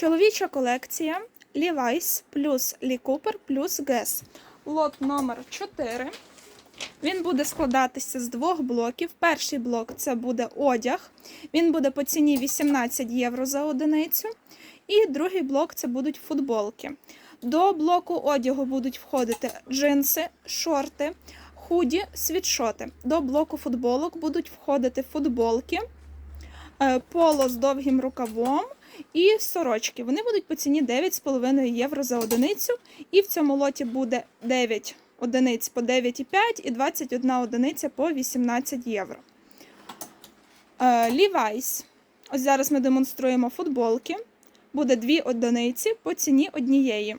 Чоловіча колекція Levi's плюс Lee Cooper плюс Guess. Лот номер 4. Він буде складатися з двох блоків. Перший блок це буде одяг. Він буде по ціні 18 євро за одиницю. І другий блок це будуть футболки. До блоку одягу будуть входити джинси, шорти, худі, світшоти. До блоку футболок будуть входити футболки, е, поло з довгим рукавом і сорочки. Вони будуть по ціні 9,5 євро за одиницю. І в цьому лоті буде 9 одиниць по 9,5 і 21 одиниця по 18 євро. Е, Levi's. Ось зараз ми демонструємо футболки. Буде 2 одиниці по ціні однієї.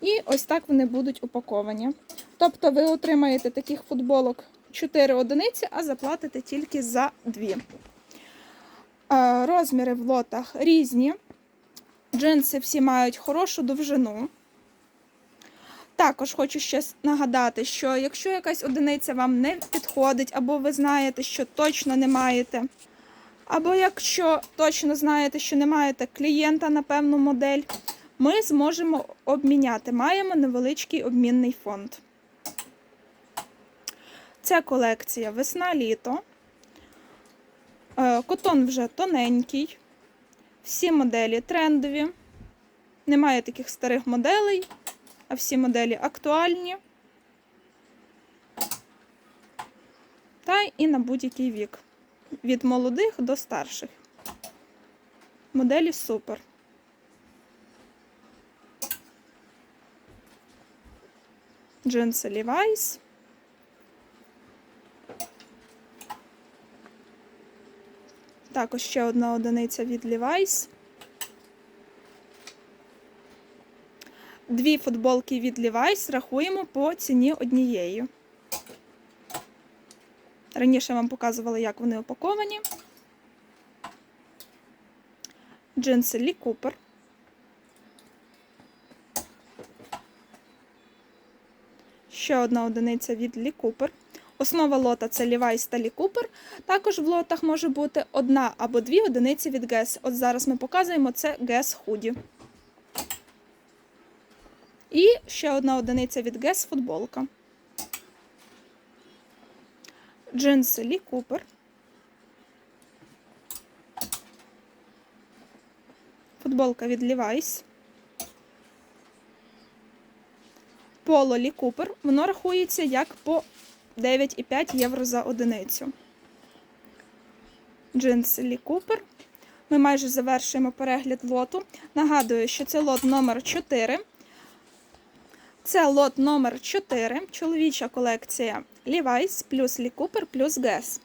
І ось так вони будуть упаковані. Тобто ви отримаєте таких футболок 4 одиниці, а заплатите тільки за 2. Е, Розміри в лотах різні. Джинси всі мають хорошу довжину. Також хочу ще нагадати, що якщо якась одиниця вам не підходить, або ви знаєте, що точно не маєте, або якщо точно знаєте, що не маєте клієнта на певну модель, ми зможемо обміняти. Маємо невеличкий обмінний фонд. Це колекція весна-літо. Е, Котон вже тоненький. Всі моделі трендові. Немає таких старих моделей, а всі моделі актуальні. Та і на будь-який вік. Від молодих до старших. Моделі супер. Джинси Levi's. Також ще одна одиниця від Levi's. Дві футболки від Levi's рахуємо по ціні однієї. Раніше вам показувала, як вони упаковані. Джинси Lee Cooper. Ще одна одиниця від Lee Cooper. Основа лота це Levi's та Lee Cooper. Також в лотах може бути одна або дві одиниці від Guess. От зараз ми показуємо це Hoodie. І ще одна одиниця від Guess футболка. Джинси Lee Cooper. Футболка від Levi's. Поло Лі Купер, воно рахується як по 9,5 євро за одиницю. Джинси Лі Купер. Ми майже завершуємо перегляд лоту. Нагадую, що це лот номер 4. Це лот номер 4, чоловіча колекція Levi's плюс Lee Cooper плюс Guess.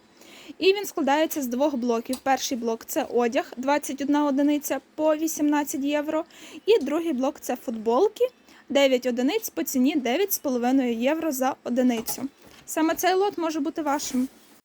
І він складається з двох блоків. Перший блок це одяг, 21 одиниця по 18 євро. І другий блок це футболки, 9 одиниць по ціні 9,5 євро за одиницю. Саме цей лот може бути вашим.